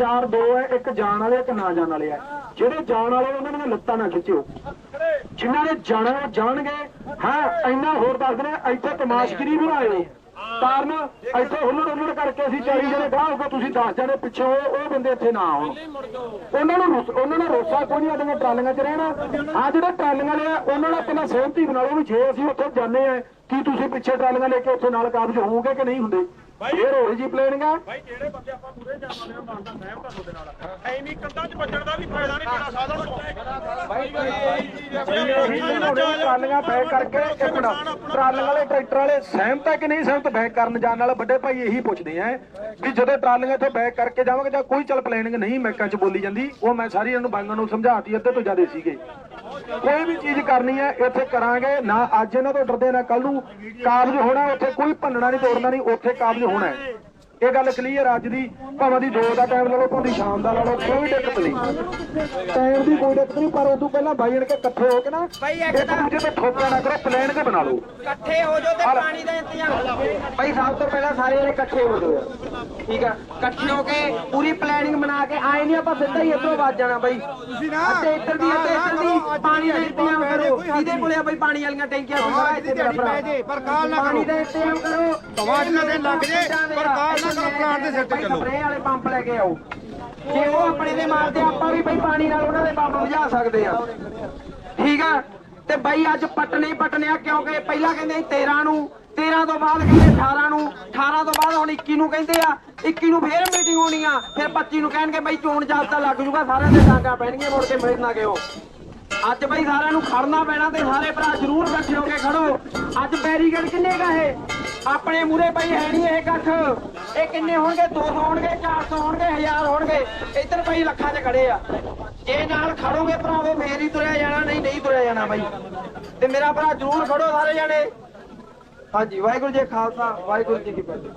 ਚਾਰ ਦੋ ਹੈ ਇੱਕ ਜਾਣ ਵਾਲੇ ਇੱਕ ਨਾ ਜਾਣ ਵਾਲੇ ਆ ਜਿਹੜੇ ਜਾਣ ਵਾਲੇ ਉਹਨਾਂ ਦੀਆਂ ਲੱਤਾਂ ਨਾ ਖਿੱਚਿਓ। ਜਿਨ੍ਹਾਂ ਨੇ ਜਾਣਾ ਉਹ ਜਾਣਗੇ। ਹਾਂ ਇੰਨਾ ਹੋਰ ਦੱਸਦੇ ਨੇ ਆ, ਇੱਥੇ ਤਮਾਸ਼ਗਰੀ ਬਣਾਇਓ ਕਾਰਨ ਇੱਥੇ ਹੁੱਲੜ ਹੁੱਲੜ ਕਰਕੇ ਅਸੀਂ 40 ਜਣੇ ਗਾਹ ਹੋਗਾ ਤੁਸੀਂ 10 ਜਣੇ ਪਿੱਛੇ ਹੋਏ ਉਹ ਬੰਦੇ ਇੱਥੇ ਨਾ ਆਉਣ। ਉਹਨਾਂ ਨੂੰ ਉਹਨਾਂ ਨਾਲ ਰੋਸਾ ਕੋਈ ਨਹੀਂ ਆਦੀਆਂ ਟਰਾਲੀਆਂ 'ਚ ਰਹਿਣਾ। ਆ ਜਿਹੜੇ ਟਰਾਲੀਆਂ ਵਾਲੇ ਆ ਉਹਨਾਂ ਨਾਲ ਪਹਿਲਾਂ ਸਹਿਮਤੀ ਬਣਾ ਲਓ ਵੀ ਜੇ ਅਸੀਂ ਉੱਥੇ ਜਾਂਦੇ ਆ ਕੀ ਤੁਸੀਂ ਪਿੱਛੇ ਟਰਾਲੀਆਂ ਲੈ ਕੇ ਉੱਥੇ ਨਾਲ ਕਾਬਜ ਹੋਵੋਗੇ ਕਿ ਨਹੀਂ ਹੁੰਦੇ? ਫੇਰ ਹੋਈ ਜੀ ਪਲੈਨਿੰਗ ਆ ਭਾਈ ਜਿਹੜੇ ਬੰਦੇ ਆਪਾਂ ਪੂਰੇ ਜਾਣ ਵਾਲੇ ਆ ਮੰਨਦਾ ਸਹਿਮਤ ਆ ਤੁਹਾਡੇ ਨਾਲ ਐਵੇਂ ਕੰਧਾਂ 'ਚ ਵੱਜਣ ਦਾ ਵੀ ਫਾਇਦਾ ਨਹੀਂ ਬਿਨਾ ਸਾਧਨ ਇਹੀ ਬਣਾਉਣੇ ਟਰਾਲੀਆਂ ਬੈਕ ਕਰਕੇ ਇੱਕ ਮਿੰਟ ਟਰਾਲੀਆਂ ਵਾਲੇ ਟਰੈਕਟਰ ਵਾਲੇ ਸਹਿਮਤ ਹੈ ਕਿ ਨਹੀਂ ਸਹਿਮਤ ਬੈਕ ਕਰਨ ਜਾਣ ਨਾਲ ਵੱਡੇ ਭਾਈ ਇਹੀ ਪੁੱਛਦੇ ਆ ਵੀ ਜਦੋਂ ਟਰਾਲੀਆਂ ਇੱਥੇ ਬੈਕ ਕਰਕੇ ਜਾਵਾਂਗੇ ਜਾਂ ਕੋਈ ਚੱਲ ਪਲੈਨਿੰਗ ਨਹੀਂ ਮੈਕਾਂ 'ਚ ਬੋਲੀ ਜਾਂਦੀ ਉਹ ਮੈਂ ਸਾਰੀ ਇਹਨੂੰ ਬਾਈਆਂ ਨੂੰ ਸਮਝਾਤੀ ਅੱਧੇ ਤੋਂ ਜ਼ਿਆਦਾ ਸੀਗੇ ਕੋਈ ਵੀ ਚੀਜ਼ ਕਰਨੀ ਹੈ ਇੱਥੇ ਕਰਾਂਗੇ ਨਾ ਅੱਜ ਇਹਨਾਂ ਤੋਂ ਡਰਦੇ ਨਾ ਕੱਲ ਨੂੰ ਕਾਬਜ ਹੋਣਾ ਉੱਥੇ ਕੋਈ ਭੰਨਣਾ ਨਹੀਂ ਤੋੜਨਾ ਨਹੀਂ ਉੱਥੇ ਕਾਬਜ ਹੋਣਾ ਹੈ ਇਹ ਗੱਲ ਕਲੀਅਰ ਅੱਜ ਦੀ। ਭਾਵੇਂ ਦੀ 2 ਦਾ ਟਾਈਮ ਲਾ ਲਓ ਭਾਵੇਂ ਸ਼ਾਮ ਦਾ ਲਾ ਲਓ ਕੋਈ ਦਿੱਕਤ ਨਹੀਂ। ਟਾਈਮ ਦੀ ਕੋਈ ਦਿੱਕਤ ਨਹੀਂ ਪਰ ਉਦੋਂ ਪਹਿਲਾਂ ਬਾਈ ਜਣ ਕੇ ਇਕੱਠੇ ਹੋ ਕੇ ਨਾ ਬਾਈ ਇੱਕ ਦੂਜੇ ਤੇ ਠੋਕਿਆ ਨਾ ਕਰੋ ਪਲਾਨ ਕੇ ਬਣਾ ਲਓ। ਇਕੱਠੇ ਹੋ ਜਾਓ ਤੇ ਪਾਣੀ ਦਾ ਇੰਤਜ਼ਾਮ। ਭਾਈ ਸਭ ਤੋਂ ਪਹਿਲਾਂ ਸਾਰੇ ਜਣੇ ਇਕੱਠੇ ਹੋ ਜਾਓ। ਠੀਕ ਆ? ਇਕੱਠੇ ਹੋ ਕੇ ਪੂਰੀ ਪਲੈਨਿੰਗ ਬਣਾ ਕੇ ਆਏ ਨਹੀਂ ਆਪਾਂ ਸਿੱਧਾ ਹੀ ਇੱਥੋਂ ਵੱਜ ਜਾਣਾ ਬਾਈ। ਅੱਧੇ ਇੱਧਰ ਦੀ ਅੱਧੇ ਇੱਧਰ ਦੀ ਪਾਣੀ ਦਾ ਇੰਤਜ਼ਾਮ ਕਰੋ। ਕਿਹਦੇ ਕੋਲੇ ਆ ਬਾਈ ਪਾਣੀ ਵਾਲੀਆਂ ਟੈਂਕੀਆਂ ਸਾਰਾ ਇੱਥੇ ਮੇਰਾ ਭਰਾ ਪਰ ਕਾਲ ਨਾ ਪਾਣੀ ਦਾ ਇੰਤਜ਼ਾਮ ਕਰੋ। ਤਮਾਸ਼ਾ ਦੇ ਲੱਗ ਜੇ, ਪਰ ਕਾਲ ਨਾ ਕਰੋ, ਪਲਾਂਟ ਦੇ ਸਿਰ ਤੇ ਚੱਲੋ। ਸਪਰੇਅ ਵਾਲੇ ਪੰਪ ਲੈ ਕੇ ਆਓ। ਜੇ ਉਹ ਆਪਣੇ ਦੇ ਮਾਰਦੇ ਆਪਾਂ ਵੀ ਬਈ ਪਾਣੀ ਨਾਲ ਉਹਨਾਂ ਦੇ ਪੰਪ ਬੁਝਾ ਸਕਦੇ ਆ। ਠੀਕ ਆ? ਤੇ ਬਾਈ ਅੱਜ ਪਟਨੇ ਪਟਨੇ ਆ ਕਿਉਂਕਿ ਪਹਿਲਾਂ ਕਹਿੰਦੇ ਸੀ 13 ਨੂੰ 13 ਤੋਂ ਬਾਅਦ ਕਹਿੰਦੇ 18 ਨੂੰ 18 ਤੋਂ ਬਾਅਦ ਹੁਣ 21 ਨੂੰ ਕਹਿੰਦੇ ਆ 21 ਨੂੰ ਫੇਰ ਮੀਟਿੰਗ ਹੋਣੀ ਆ ਫਿਰ 25 ਨੂੰ ਕਹਿਣਗੇ ਬਈ ਚੋਣ ਜਾਬਤਾ ਲੱਗ ਜੂਗਾ ਸਾਰਿਆਂ ਦੇ ਡਾਂਗਾ ਪੈਣਗੀਆਂ ਮੁੜ ਕੇ ਮਿਲ ਨਾ ਗਿਓ ਅੱਜ ਬਈ ਸਾਰਿਆਂ ਨੂੰ ਖੜਨਾ ਪੈਣਾ ਤੇ ਸਾਰੇ ਭਰਾ ਜ਼ਰੂਰ ਇਕੱਠੇ ਹੋ ਕੇ ਖੜੋ। ਅੱਜ ਬੈਰੀਕੇਡ ਕਿੰਨੇ ਕਾ ਇਹ? ਆਪਣੇ ਮੂਰੇ ਬਈ ਹੈ ਨਹੀਂ ਇਹ ਇਕੱਠ। ਇਹ ਕਿੰਨੇ ਹੋਣਗੇ? 200 ਹੋਣਗੇ 400 ਹੋਣਗੇ 1000 ਹੋਣਗੇ। ਇੱਧਰ ਬਈ ਲੱਖਾਂ 'ਚ ਖੜੇ ਆ। ਜੇ ਨਾਲ ਖੜੋਗੇ ਭਰਾਵੋ, ਫੇਰ ਹੀ ਤੁਰਿਆ ਜਾਣਾ, ਨਹੀਂ ਨਹੀਂ ਤੁਰਿਆ ਜਾਣਾ ਬਾਈ। ਤੇ ਮੇਰਾ ਭਰਾ ਜ਼ਰੂਰ ਖੜੋ ਸਾਰੇ ਜਾਣੇ। ਹਾਂਜੀ, ਵਾਹਿਗੁਰੂ ਜੀ ਖਾਲਸਾ, ਵਾਹਿਗੁਰੂ ਜੀ ਕੀ ਫਤਿਹ।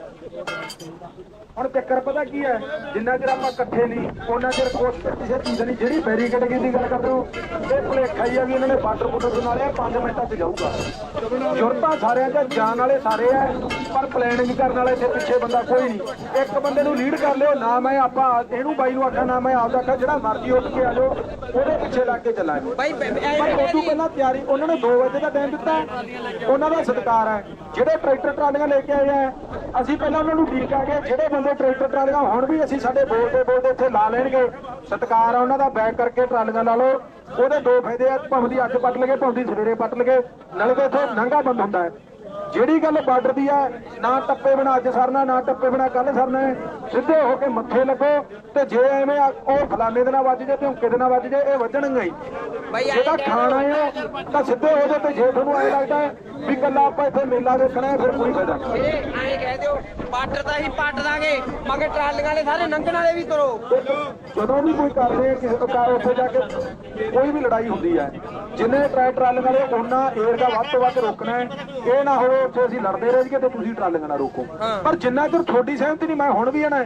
ਹੁਣ ਚੱਕਰ ਪਤਾ ਕੀ ਹੈ? ਜਿੰਨਾ ਚਿਰ ਆਪਾਂ ਇਕੱਠੇ ਨਹੀਂ ਉਹਨਾਂ ਚਿਰ ਕੁਛ ਕਿਸੇ ਚੀਜ਼ ਨਹੀਂ ਜਿਹੜੀ ਬੈਰੀਕੇਡ ਦੀ ਗੱਲ ਕਰਦੇ ਹੋ, ਇਹ ਭੁਲੇਖਾ ਹੀ ਆ ਵੀ ਇਹਨਾਂ ਨੇ ਬਾਰਡਰ ਬੁੱਟਰ ਬਣਾ ਲਿਆ 5 ਮਿੰਟਾਂ 'ਚ ਜਾਊਗਾ। ਜੁਰਤਾਂ ਸਾਰਿਆਂ 'ਚ, ਜਾਣ ਵਾਲੇ ਸਾਰੇ ਆ। ਪਰ ਪਲੈਨਿੰਗ ਕਰਨ ਵਾਲੇ ਇੱਥੇ ਪਿੱਛੇ ਬੰਦਾ ਕੋਈ ਨਹੀਂ। ਇੱਕ ਬੰਦੇ ਨੂੰ ਲੀਡ ਕਰ ਲਿਓ ਨਾ ਮੈਂ ਆਪਾਂ ਇਹਨੂੰ ਬਾਈ ਨੂੰ ਆਖਾਂ ਨਾ ਮੈਂ ਆਪਦਾ ਆਖਾਂ ਜਿਹੜਾ ਮਰਜ਼ੀ ਉੱਠ ਕੇ ਆ ਜਾਓ ਉਹਦੇ ਪਿੱਛੇ ਲੱਗ ਕੇ ਚੱਲਾਂਗੇ ਬਾਈ ਉਦੋਂ ਪਹਿਲਾਂ ਤਿਆਰੀ ਉਹਨਾਂ ਨੇ 2 ਵਜੇ ਦਾ ਟਾਈਮ ਦਿੱਤਾ। ਉਹਨਾਂ ਦਾ ਸਤਿਕਾਰ ਹੈ। ਜਿਹੜੇ ਟਰੈਕਟਰ ਟਰਾਲੀਆਂ ਲੈ ਕੇ ਆਏ ਆ ਅਸੀਂ ਪਹਿਲਾਂ ਉਹਨਾਂ ਨੂੰ ਠੀਕ ਆ ਕੇ ਜਿਹੜੇ ਬੰਦੇ ਟਰੈਕਟਰ ਟਰਾਲੀਆਂ ਹੁਣ ਵੀ ਅਸੀਂ ਸਾਡੇ ਬੋਲਦੇ ਬੋਲਦੇ ਇੱਥੇ ਲਾ ਲੈਣਗੇ ਸਤਿਕਾਰ ਆ ਉਹਨਾਂ ਦਾ ਬੈਕ ਕਰਕੇ ਟਰਾਲੀਆਂ ਲਾ ਲਓ। ਉਹਦੇ ਦੋ ਫਾਇਦੇ ਆ ਭਾਵੇਂ ਦੀ ਅੱਜ ਪੱਟ ਲਗੇ ਭਾਵੇਂ ਦੀ ਸਵੇਰੇ ਪੱਟ ਲਗੇ ਨਾਲੇ ਤਾਂ ਇੱਥੇ ਨੰਗਾ ਬੰਦ ਹੁੰਦਾ ਹੈ। ਜਿਹੜੀ ਗੱਲ ਬਾਰਡਰ ਦੀ ਆ ਨਾ ਟੱਪੇ ਬਿਨਾ ਅੱਜ ਸਰਨਾ ਨਾ ਟੱਪੇ ਬਿਨਾ ਕੱਲ ਸਰਨਾ। ਸਿੱਧੇ ਹੋ ਕੇ ਮੱਥੇ ਲੱਗੋ ਤੇ ਜੇ ਐਵੇਂ ਆ- ਉਹ ਫਲਾਣੇ ਦੇ ਨਾਲ ਵੱਜ ਜੇ ਧੌਂਕੇ ਦੇ ਨਾਲ ਵੱਜ ਜੇ ਇਹ ਵੱਜਣਗੇ ਹੀ। ਖਾਣਾ ਹੈ ਤਾਂ ਸਿੱਧੇ ਹੋ ਜਾਓ ਤੇ ਜੇ ਤੁਹਾਨੂੰ ਐ ਲੱਗਦਾ ਵੀ ਕੱਲਾ ਆਪਾਂ ਇੱਥੇ ਮੇਲਾ ਦੇਖਣਾ ਹੈ ਫਿਰ ਕੋਈ ਫਾਇਦਾ ਨਹੀਂ। ਐਂ ਕਹਿ ਦਿਓ ਬਾਰਡਰ ਤਾਂ ਹੀ ਪੱਟ ਦਾਂਗੇ ਮਗਰ ਟਰਾਲੀਆਂ ਵਾਲੇ ਸਾਰੇ ਲੰਘਣ ਵਾਲੇ ਵੀ ਕਰੋ। ਜਦੋਂ ਵੀ ਕੋਈ ਕਰਦੇ ਆ ਕਿਸੇ ਤੋਂ ਕਾਰ ਉੱਥੇ ਜਾ ਕੇ ਕੋਈ ਵੀ ਲੜਾਈ ਹੁੰਦੀ ਹੈ ਜਿੰਨੇ ਟਰੈਕਟਰ ਟਰਾਲੀਆਂ ਵਾਲੇ ਉਹਨਾਂ ਏਰੀਆ ਵੱਧ ਤੋਂ ਵੱਧ ਰੋਕਣਾ ਹੈ। ਇਹ ਨਾ ਹੋਵੇ ਉੱਥੇ ਅਸੀਂ ਲੜਦੇ ਰਹਿ ਜਾਈਏ ਤੇ ਤੁਸੀਂ ਟਰਾਲੀਆਂ ਨਾ ਰੋਕੋ। ਪਰ ਜਿੰਨਾ ਚਿਰ ਤੁਹਾਡੀ ਸਹਿਮਤੀ ਨਹੀਂ ਮੈਂ ਹੁਣ ਵੀ ਆਣਾ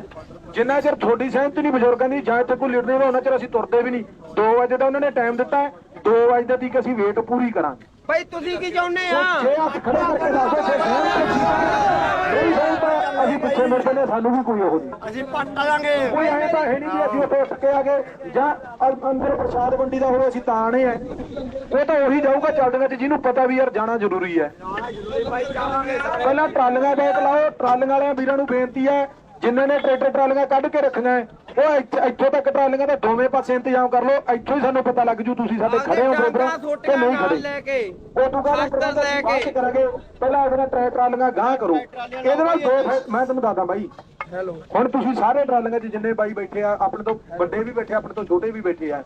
ਜਿੰਨਾ ਚਿਰ ਤੁਹਾਡੀ ਸਹਿਮਤੀ ਨਹੀਂ ਬਜ਼ੁਰਗਾਂ ਦੀ ਜਾਂ ਇੱਥੇ ਕੋਈ ਲੀਡਰ ਨਹੀਂ ਉਹਨਾਂ ਚਿਰ ਅਸੀਂ ਤੁਰਦੇ ਵੀ ਨਹੀਂ। 2 ਵਜੇ ਦਾ ਉਹਨਾਂ ਨੇ ਟਾਈਮ ਦਿੱਤਾ ਹੈ 2 ਵਜੇ ਤੱਕ ਅਸੀਂ ਵੇਟ ਪੂਰੀ ਕਰਾਂਗੇ। ਬਾਈ ਤੁਸੀਂ ਕੀ ਚਾਹੁੰਦੇ ਆ? ਹੱਥ ਖੜੇ ਕਰਕੇ ਦੱਸੋ ਜੇ ਸਹਿਮਤ ਹੈ ਨਹੀਂ ਸਹਿਮਤ ਮੁੜਦੇ ਨੇ ਸਾਨੂੰ ਵੀ ਕੋਈ ਉਹ ਨਹੀਂ। ਅਸੀਂ ਪੱਟ ਲਾਂਗੇ ਕੋਈ ਐਂ ਤਾਂ ਹੈ ਨਹੀਂ ਵੀ ਅਸੀਂ ਉੱਥੇ ਉੱਠ ਕੇ ਆ ਗਏ ਜਾਂ ਅੰਦਰ ਪ੍ਰਸ਼ਾਦ ਵੰਡੀ ਦਾ ਹੋਵੇ ਅਸੀਂ ਤਾਂ ਆਣੇ ਆ। ਉਹ ਤਾਂ ਉਹੀ ਜਾਊਗਾ ਚੱਲਦੀਆਂ ਚ ਜਿਹਨੂੰ ਪਤਾ ਵੀ ਯਾਰ ਜਾਣਾ ਜ਼ਰੂਰੀ ਹੈ। ਪਹਿਲਾਂ ਟਰਾਲੀਆਂ ਬੈਕ ਲਾਓ ਟਰਾਲੀਆਂ ਵਾਲਿਆਂ ਵੀਰਾਂ ਨੂੰ ਬੇਨਤੀ ਹੈ ਜਿਨ੍ਹਾਂ ਨੇ ਟਰੈਕਟਰ ਟਰਾਲੀਆਂ ਕੱਢ ਕੇ ਰੱਖੀਆਂ ਉਹ ਇੱਥੇ- ਇੱਥੋਂ ਤੱਕ ਟਰਾਲੀਆਂ ਦਾ ਦੋਵੇਂ ਪਾਸੇ ਇੰਤਜ਼ਾਮ ਕਰ ਲਓ ਇੱਥੋਂ ਹੀ ਸਾਨੂੰ ਪਤਾ ਲੱਗ ਜੂ ਤੁਸੀਂ ਸਾਡੇ ਖੜੇ ਹੋ ਬਰੋਬਰ ਕਿ ਨਹੀਂ ਖੜੇ ਲੈ ਕੇ ਉਹ ਤੋਂ ਬਾਅਦ ਕੇ। ਕਰਾਂਗੇ ਪਹਿਲਾਂ ਨਾਲ ਟਰੈਕਟਰ ਟਰਾਲੀਆਂ ਗਾਂਹ ਕਰੋ। ਇਹਦੇ ਨਾਲ ਦੋ ਮੈਂ ਤੁਹਾਨੂੰ ਦੱਸਦਾ ਬਾਈ। ਹੈਲੋ। ਹੁਣ ਤੁਸੀਂ ਸਾਰੇ ਟਰਾਲੀਆਂ 'ਚ ਜਿੰਨੇ ਬਾਈ ਬੈਠੇ ਆ ਆਪਣੇ ਤੋਂ ਵੱਡੇ ਵੀ ਬੈਠੇ ਆ ਆਪਣੇ ਤੋਂ ਛੋਟੇ ਵੀ ਬੈਠੇ ਆ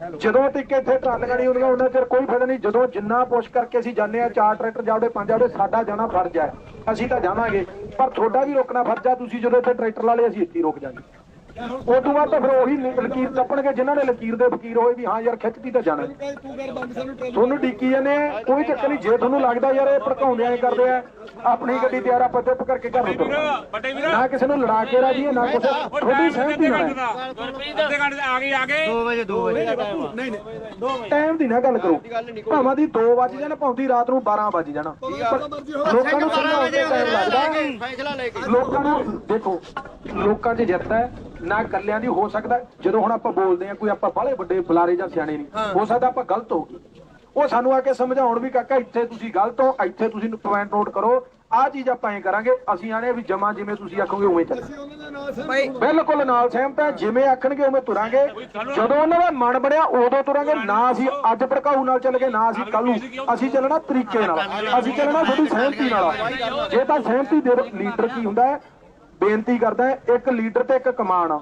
ਜਦੋਂ ਤੱਕ ਇੱਥੇ ਟਰਾਲੀਆਂ ਨਹੀਂ ਹੁੰਦੀਆਂ, ਉਹਨਾਂ ਚਿਰ ਕੋਈ ਫਾਇਦਾ ਨਹੀਂ। ਜਦੋਂ ਜਿੰਨਾ ਪੁਸ਼ ਕਰਕੇ ਅਸੀਂ ਜਾਂਦੇ ਆ ਚਾਰ ਟਰੈਕਟਰ ਜਾਵੜੇ ਪੰਜ ਜਾਵੜੇ ਸਾਡਾ ਜਾਣਾ ਫਰਜ਼ ਹੈ। ਅਸੀਂ ਤਾਂ ਜਾਵਾਂਗੇ। ਪਰ ਤੁਹਾਡਾ ਵੀ ਰੋਕਣਾ ਫਰਜ਼ ਆ ਤੁਸੀਂ ਜਦੋਂ ਇੱਥੇ ਟਰੈਕਟਰ ਲਾ ਲਏ, ਅਸੀਂ ਇੱਥੇ ਹੀ ਰੁਕ ਜਾਵਾਂਗੇ ਉਸ ਤੋਂ ਬਾਅਦ ਤਾਂ ਫਿਰ ਉਹੀ ਲਕੀਰ ਟੱਪਣਗੇ ਜਿਨ੍ਹਾਂ ਨੇ ਲਕੀਰ ਦੇ ਫਕੀਰ ਹੋਏ ਵੀ ਹਾਂ ਯਾਰ ਖਿੱਚਦੀ ਤਾਂ ਜਾਣਾ। ਤੁਹਾਨੂੰ ਡੀਕੀ ਜਾਂਦੇ ਆ ਕੋਈ ਚੱਕਰ ਨਹੀਂ ਜੇ ਤੁਹਾਨੂੰ ਲੱਗਦਾ ਯਾਰ ਇਹ ਭੜਕਾਉਂਦੇ ਐ ਕਰਦੇ ਆ ਆਪਣੀ ਗੱਡੀ ਤਿਆਰ ਆਪਾਂ ਚੁੱਪ ਕਰਕੇ ਘਰ ਨੂੰ ਨਾ ਕਿਸੇ ਨੂੰ ਲੜਾ ਕੇ ਰਾਜੀ ਨਾ ਕਿਸੇ ਤੁਹਾਡੀ ਸਹਿਮਤੀ ਨਾਲ ਆ ਗਏ ਆ ਗਏ। 2 ਵਜੇ 2 ਵਜੇ। ਟਾਈਮ ਦੀ ਨਾ ਗੱਲ ਕਰੋ। ਭਾਵਾਂ ਦੀ 2 ਵਜ ਜਾਣ ਭਾਵੇਂ ਰਾਤ ਨੂੰ 12 ਵਜ ਜਾਣ। ਲੋਕਾਂ ਨੂੰ ਸਮਝਾਉਣ ਤੇ ਟਾਈਮ ਲੱਗਦਾ। ਫੈਸਲਾ ਲੈ ਕੇ। ਲੋਕਾਂ ਨੂੰ ਦੇਖੋ ਲੋਕਾਂ 'ਚ ਜਿੱਤ ਹੈ। ਨਾ ਕੱਲਿਆਂ ਦੀ ਹੋ ਸਕਦਾ। ਜਦੋਂ ਹੁਣ ਆਪਾਂ ਬੋਲਦੇ ਆ ਕੋਈ ਆਪਾਂ ਬਾਹਲੇ ਵੱਡੇ ਬੁਲਾਰੇ ਜਾਂ ਸਿਆਣੇ ਨਹੀਂ ਹੋ। ਸਕਦਾ ਆਪਾਂ ਗਲਤ ਹੋ ਗਏ ਉਹ ਸਾਨੂੰ ਆ ਕੇ ਸਮਝਾਉਣ ਵੀ ਕਾਕਾ ਇੱਥੇ ਤੁਸੀਂ ਗਲਤ ਹੋ ਇੱਥੇ ਤੁਸੀਂ ਪੁਆਇੰਟ ਨੋਟ ਕਰੋ। ਆਹ ਚੀਜ਼ ਆਪਾਂ ਐ ਕਰਾਂਗੇ ਅਸੀਂ ਆਣੇ ਵੀ ਜਮਾ ਜਿਵੇਂ ਤੁਸੀਂ ਆਖੋਗੇ ਉਵੇਂ ਚੱਲਾਂਗੇ ਬਾਈ ਬਿਲਕੁਲ ਨਾਲ ਸਹਿਮਤ ਹੈ ਜਿਵੇਂ ਆਖਣਗੇ ਉਵੇਂ ਤੁਰਾਂਗੇ। ਜਦੋਂ ਉਹਨਾਂ ਦਾ ਮਨ ਬਣਿਆ ਉਦੋਂ ਤੁਰਾਂਗੇ। ਨਾ ਅਸੀਂ ਅੱਜ ਭੜਕਾਊ ਨਾਲ ਚੱਲ ਗਏ ਨਾ ਅਸੀਂ ਕੱਲ ਨੂੰ। ਅਸੀਂ ਚੱਲਣਾ ਤਰੀਕੇ ਨਾਲ। ਅਸੀਂ ਚੱਲਣਾ ਤੁਹਾਡੀ ਸਹਿਮਤੀ ਨਾਲ। ਜੇ ਤਾਂ ਸਹਿਮਤੀ ਦੇ ਲੀਡਰ ਕੀ ਹੁੰਦਾ ਹੈ ਬੇਨਤੀ ਕਰਦਾ ਇੱਕ ਲੀਡਰ ਤੇ ਇੱਕ ਕਮਾਨ।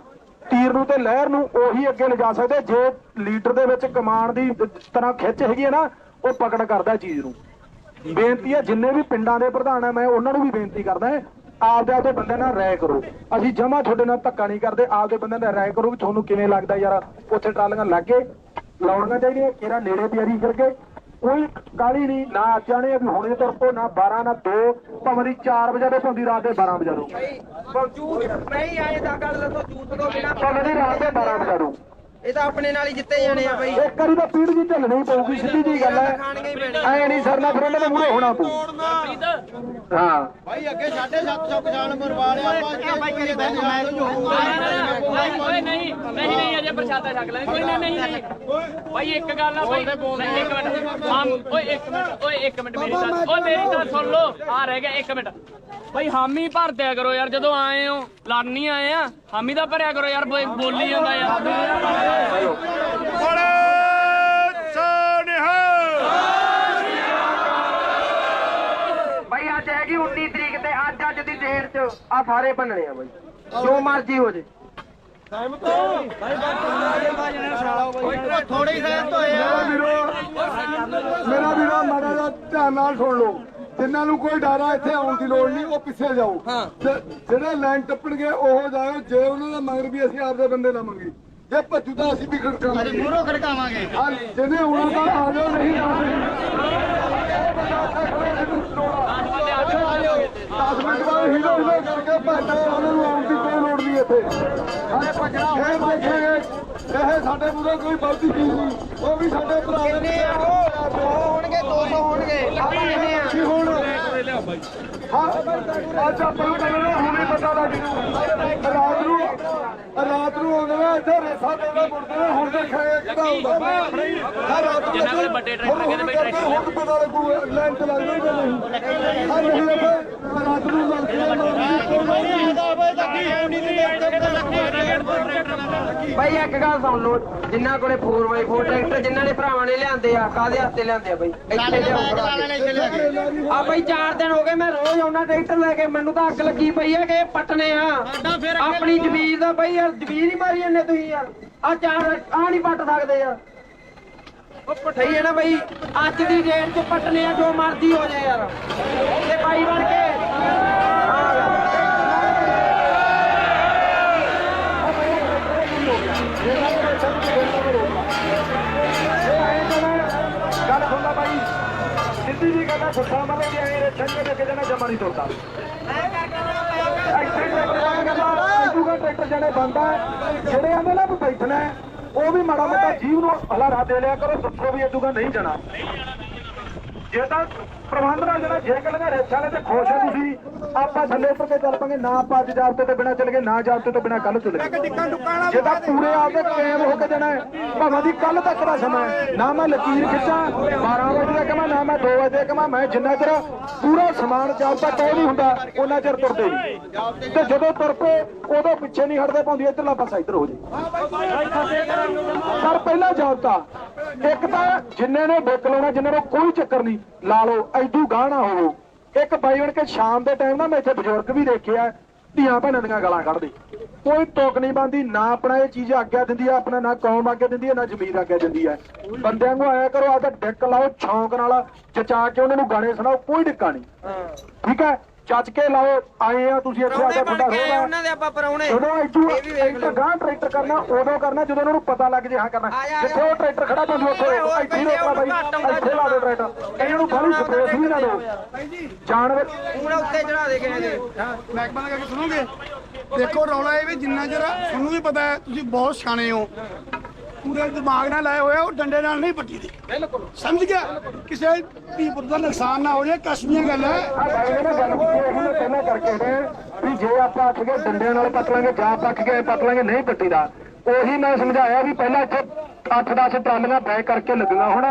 ਤੀਰ ਨੂੰ ਤੇ ਲਹਿਰ ਨੂੰ ਉਹੀ ਅੱਗੇ ਲਿਜਾ ਸਕਦੇ, ਜੇ ਲੀਡਰ ਦੇ ਵਿੱਚ ਕਮਾਨ ਦੀ ਤਰ੍ਹਾਂ ਖਿੱਚ ਹੈਗੀ ਹੈ ਨਾ, ਉਹ ਪਕੜ ਕਰਦਾ ਚੀਜ਼ ਨੂੰ। ਬੇਨਤੀ ਹੈ, ਜਿੰਨੇ ਵੀ ਪਿੰਡਾਂ ਦੇ ਪ੍ਰਧਾਨ ਆ, ਮੈਂ ਉਹਨਾਂ ਨੂੰ ਵੀ ਬੇਨਤੀ ਕਰਦਾ ਆਪਦੇ ਆਪਦੇ ਬੰਦੇ ਨਾਲ ਰਾਏ ਕਰੋ। ਅਸੀਂ ਜਮਾ ਤੁਹਾਡੇ ਨਾਲ ਧੱਕਾ ਨਹੀਂ ਕਰਦੇ, ਆਪਦੇ ਬੰਦੇ ਨਾਲ ਰਾਏ ਕਰੋ ਵੀ ਤੁਹਾਨੂੰ ਕਿਵੇਂ ਲੱਗਦਾ ਯਾਰ, ਉੱਥੇ ਟਰਾਲੀਆਂ ਗਏ, ਲਾਉਣੀਆਂ ਚਾਹੀਦੀਆਂ, ਕਿਹੜਾ ਨੇੜੇ ਤਿਆਰੀ ਕਰਕੇ ਕੋਈ ਕਾਲੀ ਨਹੀਂ ਨਾ ਆਣੇ ਵੀ ਹੁਣੇ ਤੁਰ ਪੋ ਨਾ 12 ਨਾ 2 ਭਾਵੇਂ ਦੀ 4 ਵਜੇ ਦੇ ਭਾਵੇਂ ਦੀ ਰਾਤ ਦੇ 12 ਵਜੇ ਬਾਈ ਝੂਠ ਨਹੀਂ ਆਏ ਤਾਂ ਗੱਲ ਦੱਸੋ ਝੂਠ ਤੋਂ ਬਿਨਾ ਭਾਵੇਂ ਦੀ ਰਾਤ ਦੇ 12 ਵਜੇ ਤੋਂ। ਇਹ ਤਾਂ ਆਪਣੇ ਨਾਲ ਹੀ ਜਿੱਤੇ ਜਾਣੇ ਆ ਬਾਈ। ਇੱਕ ਵਾਰੀ ਤਾਂ ਪੀੜ ਜੀ ਝੱਲਣੀ ਪਊਗੀ ਸਿੱਧੀ ਜੀ ਗੱਲ ਹੈ। ਐ ਨਹੀਂ ਸਰਨਾ ਫਿਰ ਉਹਨਾਂ ਦੇ ਮੂਹਰੇ ਹੋਣਾ ਪਊ ਹਾਂ। ਭਾਈ ਅੱਗੇ 750 ਕਿਸਾਨ ਮਰਵਾ ਲਿਆ। ਆਪਾਂ ਬਾਈ ਕਰੀ ਬੈਠ ਮੈਂ ਓਏ ਨਹੀਂ ਨਹੀਂ ਨਹੀਂ ਅਜੇ ਪ੍ਰਸ਼ਾਦਾ ਛਕ ਲੈ। ਕੋਈ ਨਾ ਨਹੀਂ ਨਹੀਂ। ਭਾਈ ਇੱਕ ਗੱਲ ਆ ਨਹੀਂ ਇੱਕ ਮਿੰਟ। ਹਾਂ ਓਏ ਇੱਕ ਮਿੰਟ ਓਏ ਇੱਕ ਮਿੰਟ ਮੇਰੀ ਗੱਲ। ਓਏ ਮੇਰੀ ਤਾਂ ਸੁਣ ਲਓ। ਆ ਰਹਿ ਗਿਆ ਇੱਕ ਮਿੰਟ। ਭਾਈ ਹਾਮੀ ਭਰ ਦਿਆ ਕਰੋ ਯਾਰ ਜਦੋਂ ਆਏ ਹੋ ਲੜਨ ਨਹੀਂ ਆਏ ਆ ਹਾਮੀ ਦਾ ਭਰਿਆ ਕਰੋ ਯਾਰ ਬੋਏ- ਬੋਲੀ ਜਾਂਦਾ ਯਾਰ। ਬੋਲੇ ਸੋਨਿਹਾ ਬਾਈ ਅੱਜ ਹੈਗੀ 19 ਤਰੀਕ ਤੇ ਅੱਜ ਅੱਜ ਦੀ ਡੇਟ 'ਚ ਆ ਸਾਰੇ ਬਣਨੇ ਆ ਬਾਈ। ਜੋ ਮਰਜ਼ੀ ਹੋ ਜੇ। ਥੋੜੇ ਹੀ ਸਹਿਮਤ ਹੋਏ ਆ। ਮੇਰਾ ਵੀਰੋ ਮਾੜਾ ਜਿਹਾ ਧਿਆਨ ਨਾਲ ਸੁਣ ਲਓ। ਜਿਨ੍ਹਾਂ ਨੂੰ ਕੋਈ ਡਰ ਆ ਇੱਥੇ ਆਉਣ ਦੀ ਲੋੜ ਨਹੀਂ ਉਹ ਪਿੱਛੇ ਜਾਓ। ਤੇ ਜਿਹੜੇ ਲਾਈਨ ਟੱਪਣਗੇ ਉਹ ਜਾਓ। ਜੇ ਉਹਨਾਂ ਦਾ ਮਗਰ ਵੀ ਅਸੀਂ ਆਪਦੇ ਬੰਦੇ ਲਾਵਾਂਗੇ ਜੇ ਭੱਜੂ ਤਾਂ ਅਸੀਂ ਵੀ ਖੜਕਾਵਾਂਗੇ। ਮੂਰੋ ਖੜਕਾਵਾਂਗੇ। ਹਾਂ ਜਿਹਨੇ ਆਉਣਾ ਤਾਂ ਆ ਜਾਓ ਨਹੀਂ ਦਸ ਮਿੰਟ ਬਾਅਦ ਹੀਰੋ ਹੀਰੋ ਕਰਕੇ ਭੱਜਣਾ ਉਹਨਾਂ ਨੂੰ ਆਉਣ ਦੀ ਕੋਈ ਲੋੜ ਨਹੀਂ ਇੱਥੇ। ਸਾਰੇ ਭੱਜਣਾ ਫੇਰ ਦੇਖਾਂਗੇ ਇਹ ਸਾਡੇ ਮੂਰੇ ਕੋਈ ਚੀਜ਼ ਨਹੀਂ। ਉਹ ਵੀ ਸਾਡੇ ਭਰਾ ਆਪਾਂ ਕਿੰਨੇ ਆ। ਕੀ ਹੁਣ ਹਾਂ ਅੱਜ ਆਪਾਂ ਨੂੰ ਚੱਲਣਾ ਹੁਣੇ ਰਾਤ ਨੂੰ ਆਉਂਦੇ ਨੇ ਇੱਥੇ ਰੇਸਾ ਦੇਣਾ ਮੁੜਦੇ ਨੇ ਹੁਣ ਦੇਖਾਂਗੇ ਕਿਹਦਾ ਹੁੰਦਾ। ਹਾਂ ਰਾਤ ਨੂੰ ਕੋਲ ਵੱਡੇ ਟਰੈਕਟਰ ਕਹਿੰਦੇ ਬਈ ਟਰੈਕਟਰ। ਹੁਣ ਪਤਾ ਲੱਗੂ ਲਾਈਨ ਤੇ ਲੱਗਦਾ ਹੀ ਨਹੀਂ? ਹਾਂ। ਨਹੀਂ ਇੱਥੇ ਰਾਤ ਨੂੰ ਲੱਗਦੀ ਬਾਈ ਇੱਕ ਗੱਲ ਸੁਣ ਲਓ ਜਿਨ੍ਹਾਂ ਕੋਲੇ 4x4 ਟਰੈਕਟਰ ਜਿਨ੍ਹਾਂ ਨੇ ਭਰਾਵਾਂ ਨੇ ਲਿਆਂਦੇ ਆ ਕਾਦੇ ਹੱਥੇ ਲਿਆਂਦੇ ਆ ਬਾਈ? ਇੱਥੇ ਲਿਆਓ। ਆ ਬਾਈ 4 ਦਿਨ ਹੋ ਗਏ ਮੈਂ ਰੋਜ਼ ਆਉਣਾ ਟਰੈਕਟਰ ਲੈ ਕੇ ਮੈਨੂੰ ਤਾਂ ਅੱਗ ਲੱਗੀ ਪਈ ਹੈ ਕਿ ਪੱਟਨੇ ਆ। ਆਪਣੀ ਜ਼ਮੀਰ ਦਾ ਬਾਈ ਯਾਰ ਹੀ ਮਾਰੀ ਜਾਂਦੇ ਤੁਸੀਂ ਯਾਰ। ਆ ਚਾਰ ਆ ਨਹੀਂ ਪੱਟ ਸਕਦੇ ਯਾਰ। ਉਹ ਪਠਾਈ ਹੈ ਨਾ ਬਾਈ। ਅੱਜ ਦੀ ਡੇਟ 'ਚ ਪੱਟਨੇ ਆ ਜੋ ਮਰਜ਼ੀ ਹੋ ਜਾਏ ਯਾਰ। ਤੇ ਬਾਈ ਬਣ ਕੇ ਗੱਲ ਸੁਣਦਾ ਬਾਈ। ਸਿੱਧੀ ਜੀ ਗੱਲ ਹੈ ਗੁੱਸਾ ਮਾਰੇ ਕਿ ਐ ਛੱਕੇ ਦੇ ਕੇ ਜਾਣਾ ਜਮਾ ਨਹੀਂ ਤੁਰਦਾ। ਇੱਥੇ ਟਰੈਕਟਰ ਕਹਿੰਦਾ ਇਦੂਗਾ ਟਰੈਕਟਰ ਜਿਹੜੇ ਬੰਦਾ ਜਿਹੜੇ ਆਂਦੇ ਨਾ ਬੈਠਣਾ ਉਹ ਵੀ ਮਾੜਾ ਮੋਟਾ ਜੀਵ ਨੂੰ ਹਲਾਰਾ ਦੇ ਲਿਆ ਕਰੋ ਦੱਸੋ ਵੀ ਇਦੂਗਾ ਨਹੀਂ ਜਾਣਾ। ਜੇ ਤਾਂ ਪ੍ਰਬੰਧ ਨਾਲ ਜਿਹੜਾ ਜੇ ਕੱਲ੍ਹ ਰੇਛਾ ਵਾਲੇ ਤੇ ਖੁਸ਼ ਹੈ ਤੁਸੀਂ, ਆਪਾਂ ਥੱਲੇ ਉੱਤਰ ਕੇ ਚੱਲ ਪਾਂਗੇ ਨਾ ਆਪਾਂ ਅੱਜ ਜਾਬਤੇ ਤੋਂ ਬਿਨਾ ਚੱਲ ਗਏ, ਨਾ ਜਾਬਤੇ ਤੋਂ ਬਿਨਾ ਕੱਲ ਚੱਲ ਗਏ। ਜੇ ਤਾਂ ਪੂਰੇ ਆਪਦੇ ਕਾਇਮ ਹੋ ਕੇ ਜਾਣਾ ਹੈ ਦੀ ਕੱਲ ਤੱਕ ਦਾ ਸਮਾਂ ਨਾ ਮੈਂ ਲਕੀਰ ਖਿੱਚਾਂ 12 ਵਜੇ ਦਾ ਕਮਾ ਨਾ ਮੈਂ 2 ਵਜੇ ਦਾ ਕਮਾ ਮੈਂ ਜਿੰਨਾ ਚਿਰ ਪੂਰਾ ਸਮਾਨ ਜਾਬਤਾ ਤੋਂ ਨਹੀਂ ਹੁੰਦਾ, ਉਹਨਾਂ ਚਿਰ ਤੁਰਦੇ ਤੇ ਜਦੋਂ ਤੁਰ ਪਏ ਉਦੋਂ ਪਿੱਛੇ ਨਹੀਂ ਹਟਦੇ ਪਾਉਂਦੀ ਇੱਧਰਲਾ ਪਾਸਾ ਇੱਧਰ ਹੋ ਜੇ। ਪਰ ਪਹਿਲਾਂ ਜਾਬਤਾ ਇੱਕ ਤਾਂ ਜਿੰਨੇ ਨੇ ਬੁੱਕ ਲਾਉਣਾ ਜਿੰਨੇ ਨੂੰ ਕੋਈ ਚੱਕਰ ਨਹੀਂ ਲਾ ਲਓ ਐਦੂ ਗਾਣਾ ਹੋਵੋ। ਇੱਕ ਬਾਈ ਬਣ ਕੇ ਸ਼ਾਮ ਦੇ ਟਾਈਮ ਨਾ ਮੈਂ ਇੱਥੇ ਬਜ਼ੁਰਗ ਵੀ ਦੇਖਿਆ ਧੀਆਂ ਭੈਣਾਂ ਦੀਆਂ ਗਾਲਾਂ ਕੱਢਦੇ। ਕੋਈ ਤੁਕ ਨਹੀਂ ਬੰਦੀ ਨਾ ਆਪਣਾ ਇਹ ਚੀਜ਼ ਆਗਿਆ ਦਿੰਦੀ ਆ ਆਪਣਾ ਨਾ ਕੌਮ ਆਗਿਆ ਦਿੰਦੀ ਆ ਨਾ ਜ਼ਮੀਰ ਆਗਿਆ ਦਿੰਦੀ ਆ। ਬੰਦਿਆਂ ਨੂੰ ਆਇਆ ਕਰੋ ਆ ਤਾਂ ਡਿੱਕ ਲਾਓ ਛੌਂਕ ਨਾਲ ਜਚਾ ਕੇ ਉਹਨਾਂ ਨੂੰ ਗਾਣੇ ਸੁਣਾਓ ਕੋਈ ਡਿੱਕਾ ਨਹੀਂ। ਠੀਕ ਹੈ? ਚੱਜ ਕੇ ਲਾਓ ਆਏ ਆ ਤੁਸੀਂ ਇੱਥੇ ਆ ਕੇ ਬਣ ਕੇ ਉਹਨਾਂ ਦੇ ਆਪਾਂ ਪਰੌਣੇ ਜਦੋਂ ਵੀ ਇੱਕ ਲਓ। ਗਾਂ ਟਰੈਕਟਰ ਕਰਨਾ ਉਦੋਂ ਕਰਨਾ ਜਦੋਂ ਉਹਨਾਂ ਨੂੰ ਪਤਾ ਲੱਗ ਜੇ ਹਾਂ ਕਰਨਾ। ਜਿੱਥੇ ਉਹ ਟਰੈਕਟਰ ਖੜਾ ਤੁਸੀਂ ਉੱਥੇ ਇੱਥੇ ਰੋਕਣਾ ਬਾਈ ਇੱਥੇ ਲਾ ਦਿਓ ਟਰੈਕਟਰ। ਇਹਨਾਂ ਨੂੰ ਖਾਲੀ ਸਪੇਸ ਵੀ ਨਾ ਦਿਓ। ਜਾਨਵਰ ਹੁਣ ਉੱਤੇ ਚੜਾ ਦੇ ਕਿਸੇ ਦੇ ਮਹਿਕਮਾ ਦਾ ਕਰਕੇ ਸੁਣੋਗੇ? ਦੇਖੋ ਰੌਲਾ ਇਹ ਵੀ ਜਿੰਨਾ ਚਿਰ ਤੁਹਾਨੂੰ ਵੀ ਪਤਾ ਹੈ ਤੁਸੀਂ ਬਹੁਤ ਸਿਆਣੇ ਹੋ। ਪੂਰੇ ਦਿਮਾਗ ਨਾਲ ਲਾਏ ਹੋਏ ਆ, ਉਹ ਡੰਡੇ ਨਾਲ ਨਹੀਂ ਪੱਟੀ ਦੀ। ਬਿਲਕੁਲ। ਸਮਝ ਗਿਆ? ਕਿਸੇ ਧੀ ਪੁੱਤ ਦਾ ਨੁਕਸਾਨ ਨਾ ਹੋ ਜਾਏ ਕਸਮੀਆਂ ਗੱਲ। ਹੈ ਪਹਿਲਾਂ ਕਰਕੇ ਨੇ ਵੀ ਜੇ ਆਪਾਂ ਅੱਠ ਕੇ ਡੰਡਿਆਂ ਨਾਲ ਪੱਟ ਲਾਂਗੇ ਜਾਂ ਪੱਟ ਕੇ ਪੱਟ ਲਾਂਗੇ ਨਹੀਂ ਪੱਟੀਦਾ ਉਹੀ ਮੈਂ ਸਮਝਾਇਆ ਵੀ ਪਹਿਲਾਂ ਇੱਥੇ 8-10 ਟਰਾਲੀਆਂ ਬੈਕ ਕਰਕੇ ਲੱਗੀਆਂ ਹੁਣ।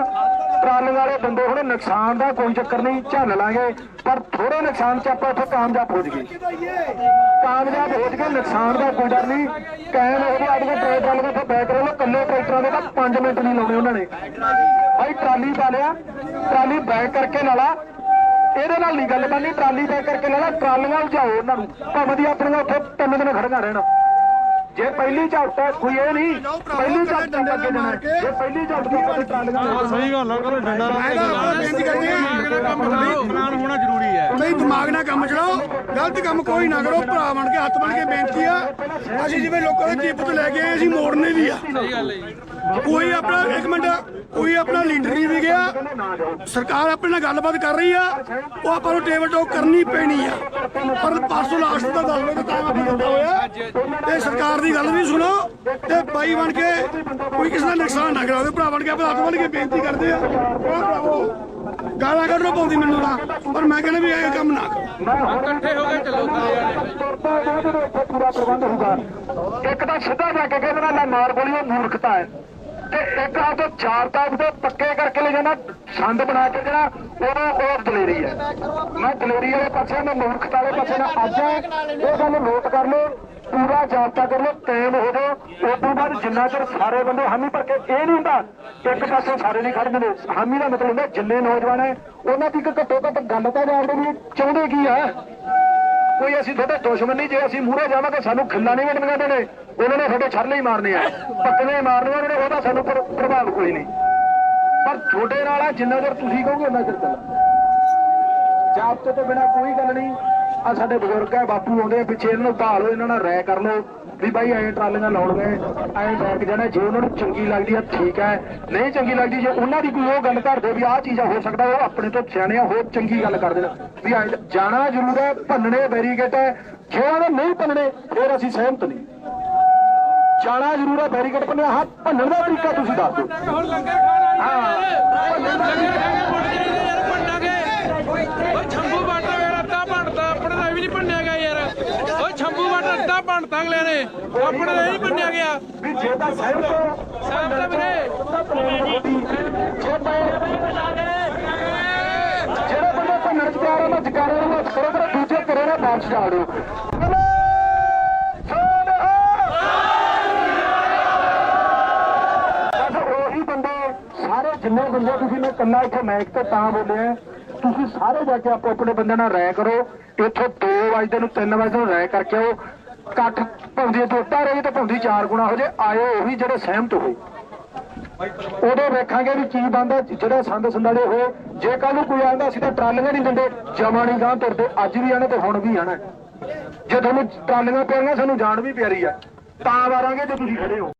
ਟਰਾਲੀਆਂ ਵਾਲੇ ਬੰਦੇ ਹੁਣ ਨੁਕਸਾਨ ਦਾ ਕੋਈ ਚੱਕਰ ਨਹੀਂ, ਝੱਲ ਲਾਂਗੇ, ਪਰ ਥੋੜੇ ਨੁਕਸਾਨ ਚ ਆਪਾਂ ਉੱਥੇ ਕਾਮਯਾਬ ਹੋ ਜਾਈਏ। ਕਾਮਯਾਬ ਹੋ ਜਾਈਏ, ਨੁਕਸਾਨ ਦਾ ਕੋਈ ਡਰ ਨਹੀਂ। ਕਾਇਮ ਹੋ ਗਿਆ ਆਡੀਆਂ ਟਰੈਕ ਟਰਾਲੀਆਂ ਤੇ ਬੈਕ ਰੋ ਕੱਲੇ ਟਰੈਕਟਰਾਂ ਦੇ ਤਾਂ 5 ਮਿੰਟ ਨਹੀਂ ਲਾਉਣੇ ਉਹਨਾਂ ਨੇ। ਭਾਈ ਟਰਾਲੀ ਪਾ ਲਿਆ, ਟਰਾਲੀ ਬੈਕ ਕਰਕੇ ਲਾ ਲਾ। ਇਹਦੇ ਨਾਲ ਨਹੀਂ ਗੱਲ ਕਰਨੀ, ਟਰਾਲੀ ਬੈਕ ਕਰਕੇ ਲਾ ਲਾ, ਟਰਾਲੀਆਂ ਉਲਝਾਓ ਉਹਨਾਂ ਨੂੰ। ਭਾਵੇਂ ਦੀ ਆਪਣੀਆਂ ਉੱਥੇ ਤਿੰਨ ਦਿਨ ਖੜੀਆਂ ਰਹਿਣਾ। ਜੇ ਪਹਿਲੀ ਝਾਟ ਹੈ ਕੋਈ ਇਹ ਨਹੀਂ। ਪਹਿਲੀ ਝਾਟ ਤੱਕ ਅੱਗੇ ਜਾਣਾ ਹੈ। ਜੇ ਪਹਿਲੀ ਝਾਟ ਤੋਂ ਆਪਾਂ ਟਰਾਲੀਆਂ ਸਹੀ ਗੱਲ ਆ ਕਹਿੰਦੇ ਡੰਡਾ ਲਾ ਕੇ ਆਪਾਂ ਬੇਨਤੀ ਕਰਦੇ ਆ ਕੰਮ ਚਲਾਓ ਪਲਾਨ ਹੋਣਾ ਜ਼ਰੂਰੀ ਹੈ। ਨਹੀਂ ਦਿਮਾਗ ਨਾਲ ਕੰਮ ਚਲਾਓ ਗਲਤ ਕੰਮ ਕੋਈ ਨਾ ਕਰੋ। ਭਰਾ ਬਣ ਕੇ ਹੱਥ ਬਣ ਕੇ ਬੇਨਤੀ ਆ। ਅਸੀਂ ਜਿਵੇਂ ਲੋਕਾਂ ਦੇ ਚੀਪ ਤੋਂ ਲੈ ਕੇ ਆਏ ਅਸੀਂ ਮੋੜਨੇ ਵੀ ਆ। ਸਹੀ ਗੱਲ ਹੈ ਜੀ। ਕੋਈ ਆਪਣਾ ਇੱਕ ਮਿੰਟ ਕੋਈ ਆਪਣਾ ਲੀਡਰ ਨਹੀਂ ਵੀ ਗਿਆ। ਸਰਕਾਰ ਆਪਣੇ ਨਾਲ ਗੱਲਬਾਤ ਕਰ ਰਹੀ ਆ। ਉਹ ਆਪਾਂ ਨੂੰ ਟੇਬਲ ਟਾਕ ਕਰਨੀ ਪੈਣੀ ਆ। ਪਰ ਪਰਸੋਂ ਲਾਸਟ ਦਾ ਦੱਸ ਵਜੇ ਟਾਈਮ ਦਿੱਤਾ ਹੋਇਆ। ਤੇ ਸਰਕਾਰ ਦੀ ਗੱਲ ਵੀ ਸੁਣੋ। ਤੇ ਬਾਈ ਬਣ ਕੇ ਕੋਈ ਕਿਸੇ ਦਾ ਨੁਕਸਾਨ ਨਾ ਕਰਾਵੇ। ਭਰਾ ਬਣ ਕੇ ਆਪਾਂ ਹੱਥ ਬਣ ਕੇ ਬੇਨਤੀ ਕਰਦੇ ਆ। ਉਹ ਭਰਾਵੋ ਗਾਲਾਂ ਕੱਢਣੋਂ ਪਾਉਂਦੀ ਮੈਨੂੰ ਤਾਂ। ਪਰ ਮੈਂ ਕਹਿੰਦਾ ਵੀ ਇਹ ਕੰਮ ਨਾ ਕਰੋ। ਮੈਂ ਹੁਣ ਇਕੱਠੇ ਹੋ ਕੇ ਚੱਲੋ ਤੁਰਦਾ ਬਾਅਦ ਦੇ ਇੱਥੇ ਪੂਰਾ ਪ੍ਰਬੰਧ ਹੋਊਗਾ ਇੱਕ ਤਾਂ ਸਿੱਧਾ ਜਾ ਕੇ ਕਹਿੰਦਾ ਨਾ ਮਾਰ ਉਹ ਮੂਰਖਤਾ ਹੈ। ਤੇ ਇੱਕ ਆ ਤੋਂ ਚਾਰ ਤਾਬ ਦੇ ਪੱਕੇ ਕਰਕੇ ਲੈ ਜਾਣਾ ਸੰਦ ਬਣਾ ਕੇ ਜਿਹੜਾ ਉਹ ਉਹ ਦਲੇਰੀ ਹੈ। ਮੈਂ ਦਲੇਰੀ ਵਾਲੇ ਪਾਸੇ, ਮੈਂ ਮੂਰਖਤਾ ਵਾਲੇ ਪਾਸੇ ਨਾਲ ਅੱਜ ਇਹ ਗੱਲ ਨੋਟ ਕਰ ਲਓ, ਪੂਰਾ ਜਾਬਤਾ ਕਰ ਲਓ ਟਾਈਮ ਹੋ ਜਾਓ ਉਸ ਤੋਂ ਬਾਅਦ ਜਿੰਨਾ ਚਿਰ ਸਾਰੇ ਬੰਦੇ ਹਾਮੀ ਭਰ ਕੇ ਇਹ ਨਹੀਂ ਹੁੰਦਾ, ਇੱਕ ਪਾਸੇ ਸਾਰੇ ਨਹੀਂ ਖੜਦੇ ਨੇ ਹਾਮੀ ਦਾ ਮਤਲਬ ਹੁੰਦਾ, ਜਿੰਨੇ ਨੌਜਵਾਨ ਹੈ, ਉਹਨਾਂ ਦੀ ਇੱਕ ਘੱਟੋ ਘੱਟ ਗੱਲ ਤਾਂ ਜਾਣਦੇ ਵੀ ਚਾਹੁੰਦੇ ਕੀ ਆ? ਕੋਈ ਅਸੀਂ ਤੁਹਾਡੇ ਦੁਸ਼ਮਣ ਨਹੀਂ, ਜੇ ਅਸੀਂ ਮੂਹਰੇ ਜਾਵਾਂਗੇ ਸਾਨੂੰ ਖਿੱਲਾ ਨਹੀਂ ਵੰਡਣੀਆਂ ਨੇ। ਉਹਨਾਂ ਨੇ ਤੁਹਾਡੇ ਛਰਲੇ ਹੀ ਮਾਰਨੇ ਆ। ਪੱਕਣੇ ਹੀ ਮਾਰਨੇ ਉਹਨਾਂ ਨੇ ਉਹਦਾ ਸਾਨੂੰ ਪ੍ਰਭਾਵ ਕੋਈ ਨਹੀਂ। ਪਰ ਤੁਹਾਡੇ ਨਾਲ ਆ, ਜਿੰਨਾ ਚਿਰ ਤੁਸੀਂ ਕਹੋਗੇ, ਉਹਨਾਂ ਚਿਰ ਚੱਲ ਜਾਪ ਤੋਂ ਬਿਨਾ ਕੋਈ ਗੱਲ ਨਹੀਂ। ਆ ਸਾਡੇ ਬਜ਼ੁਰਗ ਹੈ ਬਾਪੂ ਆਉਂਦੇ ਆ, ਪਿੱਛੇ ਇਹਨਾਂ ਨੂੰ ਭਾਲੋ ਇਹਨਾਂ ਨਾਲ ਰਾਇ ਕਰ ਲਓ ਵੀ ਬਾਈ ਐਂ ਟਰਾਲੀਆਂ ਲਾਉਣ ਐਂ ਬੈਕ ਜਾਣਾ, ਜੇ ਉਹਨਾਂ ਨੂੰ ਚੰਗੀ ਲੱਗਦੀ ਆ, ਠੀਕ ਹੈ ਨਹੀਂ ਚੰਗੀ ਲੱਗਦੀ, ਜੇ ਉਹਨਾਂ ਦੀ ਕੋਈ ਉਹ ਗੱਲ ਕਰਦੇ ਵੀ ਆਹ ਚੀਜ਼ਾਂ ਹੋ ਸਕਦਾ, ਉਹ ਆਪਣੇ ਤੋਂ ਸਿਆਣੇ ਆ, ਹੋਰ ਚੰਗੀ ਗੱਲ ਕਰ ਦੇਣ। ਵੀ ਐਂ ਜਾਣਾ ਜ਼ਰੂਰ ਹੈ ਭੰਨਣੇ ਬੈਰੀਕੇਟ ਹੈ ਜੇ ਉਹਨਾਂ ਨਹੀਂ ਭੰਨਣੇ, ਫਿਰ ਅਸੀਂ ਸਹਿਮਤ ਨਹੀਂ। ਜਾਣਾ ਜ਼ਰੂਰ ਹੈ ਬੈਰੀਕੇਟ ਭੰਨਿਆ ਹਾਂ ਭੰਨਣ ਦਾ ਤਰੀਕਾ ਤੁਸੀਂ ਦੱਸ ਦਿਓ। ਹਾਂ, ਭੰਨਣ ਦਾ ਲੰਗਰ ਖਾ ਕੇ ਮੁੜ ਜਿਹੜੇ ਯਾਰ ਭੰਡਾਂਗੇ ਓਏ ਛੰਭੂ ਬਾਟਾ ਯਾਰ ਅੱਧਾ ਭੰਡਦਾ ਆਪਣੇ ਦਾ ਵੀ ਨਹੀਂ ਭੰਡਿਆ ਗਿਆ ਯਾਰ ਓਏ ਛੰਭੂ ਭੰਡਤਾ ਅਗਲਿਆਂ ਨੇ। ਆਪਣੇ ਨਹੀਂ ਭੰਡਿਆ ਗਿਆ। ਵੀ ਜੇ ਤਾਂ ਸਹਿਮਤ ਹੋ ਸਾਹਿਬ ਦਾ ਵੀਰੇ ਜੇ ਪਏ ਜਿਹੜੇ ਬੰਦੇ ਭੰਨਣ ਚ ਪਿਆਰ ਉਹਨਾਂ ਜਕਾਰੇ ਨੂੰ ਹੱਥ ਕਰੋ ਪਰ ਦੂਜੇ ਕਰੇ ਨਾ ਵਾਪਸ ਜਾ ਦਿਓ ਬਸ ਉਹੀ ਬੰਦੇ ਸਾਰੇ ਜਿੰਨੇ ਬੰਦੇ ਤੁਸੀਂ ਮੈਂ ਕੱਲਾ ਇੱਥੇ ਮੈਕ ਤੇ ਤਾਂ ਬੋਲਿਆ ਤੁਸੀਂ ਸਾਰੇ ਜਾ ਕੇ ਆਪੋ ਆਪਣੇ ਬੰਦੇ ਨਾਲ ਰਾਇ ਕਰੋ। ਇੱਥੋਂ 2 ਵਜੇ ਨੂੰ 3 ਵਜੇ ਨੂੰ ਰਾਇ ਕਰਕੇ ਆਓ। ਇਕੱਠ ਭੌਂਦੀ ਦੋਤਾ ਰਹੀ ਤੇ ਭੌਂਦੀ ਚਾਰ ਗੁਣਾ ਹੋ ਜੇ ਉਹ ਵੀ ਜਿਹੜੇ ਸਹਿਮਤ ਹੋਏ। ਉਦੋਂ ਵੇਖਾਂਗੇ ਵੀ ਕੀ ਬੰਦਾ ਜਿਹੜਾ ਸੰਦ ਸੰਦਾਲੇ ਹੋਏ, ਜੇ ਕੱਲ ਨੂੰ ਕੋਈ ਆਂਦਾ, ਅਸੀਂ ਤਾਂ ਟਰਾਲੀਆਂ ਨਹੀਂ ਦਿੰਦੇ, ਜਮਾ ਨਹੀਂ ਗਾਂ ਤੁਰਦੇ, ਅੱਜ ਵੀ ਆਣਾ ਤੇ ਹੁਣ ਵੀ ਆਣਾ ਜੇ ਤੁਹਾਨੂੰ ਟਰਾਲੀਆਂ ਪਿਆਰੀਆਂ, ਸਾਨੂੰ ਜਾਣ ਵੀ ਪਿਆਰੀ ਆ, ਤਾਂ ਵਾਰਾਂਗੇ ਜੇ ਤੁਸੀਂ ਖੜੇ ਹੋ।